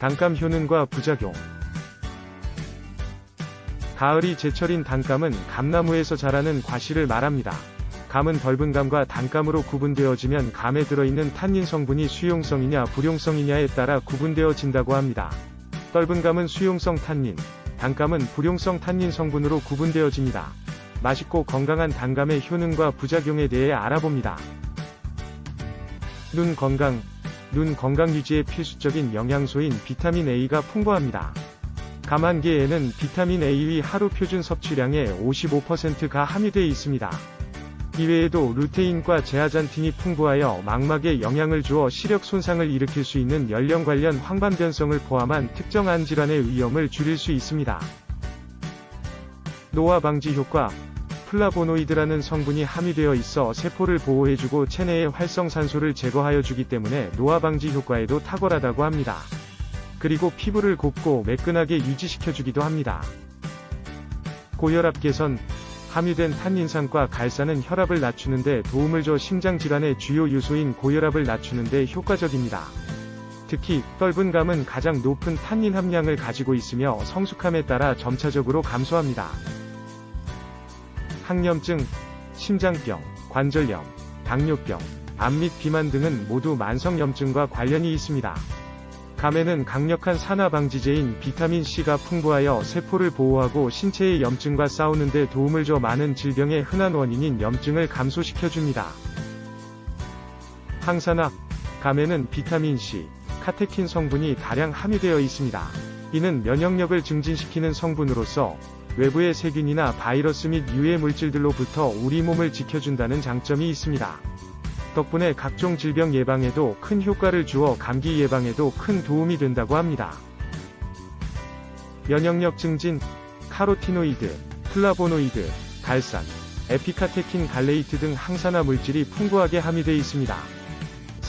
단감 효능과 부작용 가을이 제철인 단감은 감나무에서 자라는 과실을 말합니다. 감은 떫은 감과 단감으로 구분되어지면 감에 들어있는 탄닌 성분이 수용성이냐 불용성이냐에 따라 구분되어진다고 합니다. 떫은 감은 수용성 탄닌, 단감은 불용성 탄닌 성분으로 구분되어집니다. 맛있고 건강한 단감의 효능과 부작용에 대해 알아봅니다. 눈 건강, 눈 건강 유지에 필수적인 영양소인 비타민 A가 풍부합니다. 감한 개에는 비타민 A의 하루 표준 섭취량의 55%가 함유되어 있습니다. 이외에도 루테인과 제아잔틴이 풍부하여 망막에 영향을 주어 시력 손상을 일으킬 수 있는 연령 관련 황반 변성을 포함한 특정 안 질환의 위험을 줄일 수 있습니다. 노화 방지 효과 플라보노이드라는 성분이 함유되어 있어 세포를 보호해주고 체내의 활성산소를 제거하여 주기 때문에 노화 방지 효과에도 탁월하다고 합니다. 그리고 피부를 곱고 매끈하게 유지시켜주기도 합니다. 고혈압 개선 함유된 탄닌산과 갈산은 혈압을 낮추는데 도움을 줘 심장질환의 주요 요소인 고혈압을 낮추는데 효과적입니다. 특히 떫은 감은 가장 높은 탄닌 함량을 가지고 있으며 성숙함에 따라 점차적으로 감소합니다. 항염증, 심장병, 관절염, 당뇨병, 암 및 비만 등은 모두 만성염증과 관련이 있습니다. 감에는 강력한 산화 방지제인 비타민 C가 풍부하여 세포를 보호하고 신체의 염증과 싸우는 데 도움을 줘 많은 질병의 흔한 원인인 염증을 감소시켜 줍니다. 항산화 감에는 비타민 C, 카테킨 성분이 다량 함유되어 있습니다. 이는 면역력을 증진시키는 성분으로서 외부의 세균이나 바이러스 및 유해 물질들로부터 우리 몸을 지켜준다는 장점이 있습니다. 덕분에 각종 질병 예방에도 큰 효과를 주어 감기 예방에도 큰 도움이 된다고 합니다. 면역력 증진, 카로티노이드, 플라보노이드, 갈산, 에피카테킨 갈레이트 등 항산화 물질이 풍부하게 함유되어 있습니다.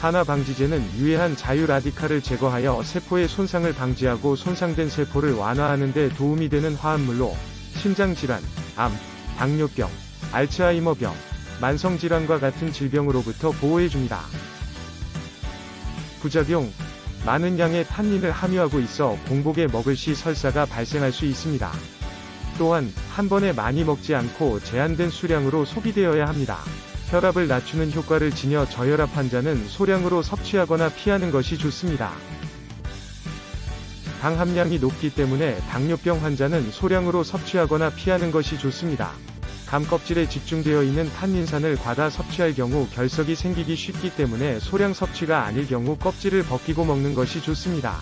산화 방지제는 유해한 자유 라디칼을 제거하여 세포의 손상을 방지하고 손상된 세포를 완화하는 데 도움이 되는 화합물로 심장질환, 암, 당뇨병, 알츠하이머병, 만성질환과 같은 질병으로부터 보호해줍니다. 부작용 많은 양의 탄닌을 함유하고 있어 공복에 먹을 시 설사가 발생할 수 있습니다. 또한 한 번에 많이 먹지 않고 제한된 수량으로 소비되어야 합니다. 혈압을 낮추는 효과를 지녀 저혈압 환자는 소량으로 섭취하거나 피하는 것이 좋습니다. 당 함량이 높기 때문에 당뇨병 환자는 소량으로 섭취하거나 피하는 것이 좋습니다. 감 껍질에 집중되어 있는 탄닌산을 과다 섭취할 경우 결석이 생기기 쉽기 때문에 소량 섭취가 아닐 경우 껍질을 벗기고 먹는 것이 좋습니다.